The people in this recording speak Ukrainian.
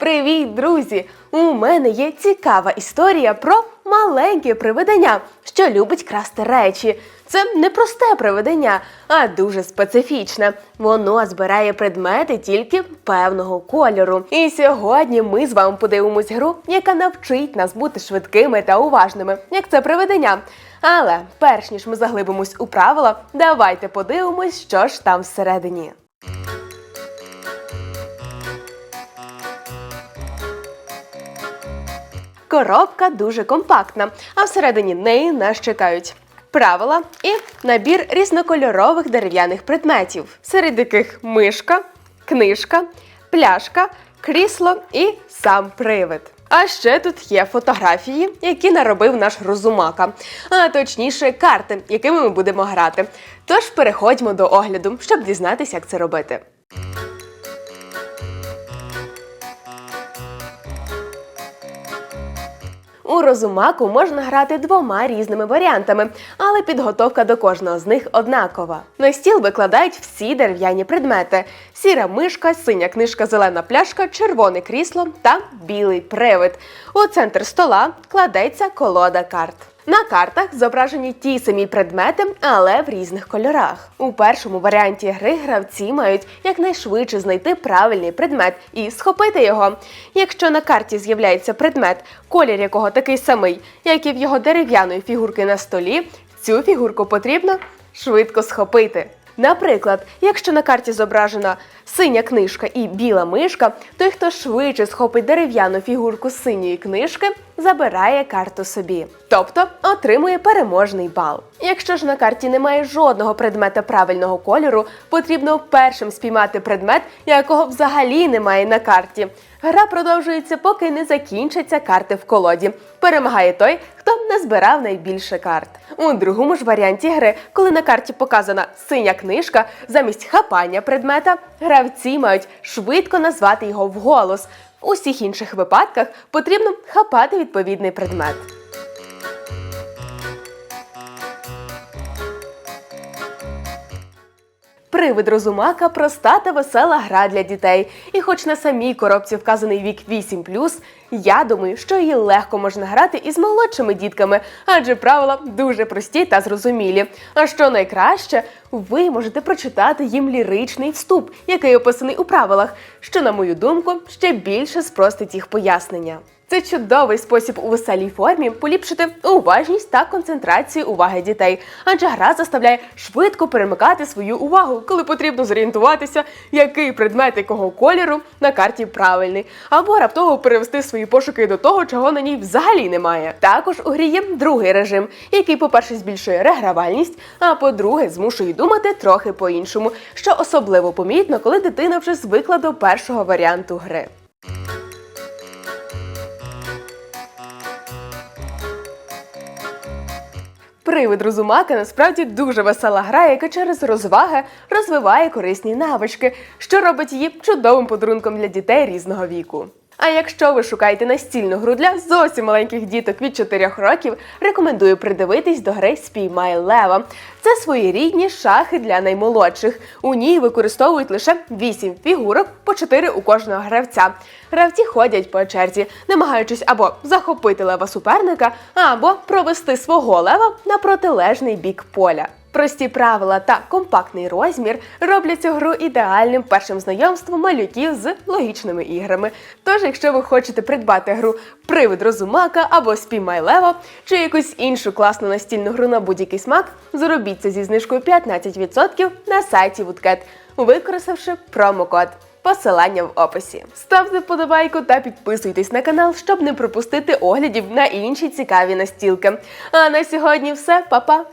Привіт, друзі! У мене є цікава історія про маленьке привидення, що любить красти речі. Це не просте привидення, а дуже специфічне. Воно збирає предмети тільки певного кольору. І сьогодні ми з вами подивимось гру, яка навчить нас бути швидкими та уважними, як це привидення. Але перш ніж ми заглибимось у правила, давайте подивимось, що ж там всередині. Коробка дуже компактна, а всередині неї нас чекають. Правила і набір різнокольорових дерев'яних предметів, серед яких мишка, книжка, пляшка, крісло і сам привид. А ще тут є фотографії, які наробив наш розумака, а точніше карти, якими ми будемо грати. Тож переходьмо до огляду, щоб дізнатися, як це робити. У розумаку можна грати двома різними варіантами, але підготовка до кожного з них однакова. На стіл викладають всі дерев'яні предмети: сіра мишка, синя книжка, зелена пляшка, червоне крісло та білий привид. У центр стола кладеться колода карт. На картах зображені ті самі предмети, але в різних кольорах. У першому варіанті гри гравці мають якнайшвидше знайти правильний предмет і схопити його. Якщо на карті з'являється предмет, колір якого такий самий, як і в його дерев'яної фігурки на столі, цю фігурку потрібно швидко схопити. Наприклад, якщо на карті зображена синя книжка і біла мишка, той, хто швидше схопить дерев'яну фігурку синьої книжки, забирає карту собі, тобто отримує переможний бал. Якщо ж на карті немає жодного предмета правильного кольору, потрібно першим спіймати предмет, якого взагалі немає на карті. Гра продовжується, поки не закінчаться карти в колоді. Перемагає той, хто не збирав найбільше карт. У другому ж варіанті гри, коли на карті показана синя книжка, замість хапання предмета, гравці мають швидко назвати його вголос. Усіх інших випадках потрібно хапати відповідний предмет. Привид розумака проста та весела гра для дітей. І хоч на самій коробці вказаний вік 8 я думаю, що її легко можна грати із молодшими дітками, адже правила дуже прості та зрозумілі. А що найкраще, ви можете прочитати їм ліричний вступ, який описаний у правилах, що, на мою думку, ще більше спростить їх пояснення. Це чудовий спосіб у веселій формі поліпшити уважність та концентрацію уваги дітей, адже гра заставляє швидко перемикати свою увагу, коли потрібно зорієнтуватися, який предмет якого кольору на карті правильний, або раптово перевести свої пошуки до того, чого на ній взагалі немає. Також у грі є другий режим, який, по-перше, збільшує регравальність, а по-друге, змушує думати трохи по-іншому, що особливо помітно, коли дитина вже звикла до першого варіанту гри. Привид розумака насправді дуже весела гра, яка через розваги розвиває корисні навички, що робить її чудовим подарунком для дітей різного віку. А якщо ви шукаєте настільну гру для зовсім маленьких діток від 4 років, рекомендую придивитись до гри Спіймай Лева. Це своєрідні шахи для наймолодших. У ній використовують лише 8 фігурок по 4 у кожного гравця. Гравці ходять по черзі, намагаючись або захопити лева суперника, або провести свого лева на протилежний бік поля. Прості правила та компактний розмір роблять цю гру ідеальним першим знайомством малюків з логічними іграми. Тож, якщо ви хочете придбати гру Привид Розумака або Спіймай Лево чи якусь іншу класну настільну гру на будь-який смак, зробіть це зі знижкою 15% на сайті Woodcat, використавши промокод. Посилання в описі. Ставте вподобайку та підписуйтесь на канал, щоб не пропустити оглядів на інші цікаві настілки. А на сьогодні все, Па-па!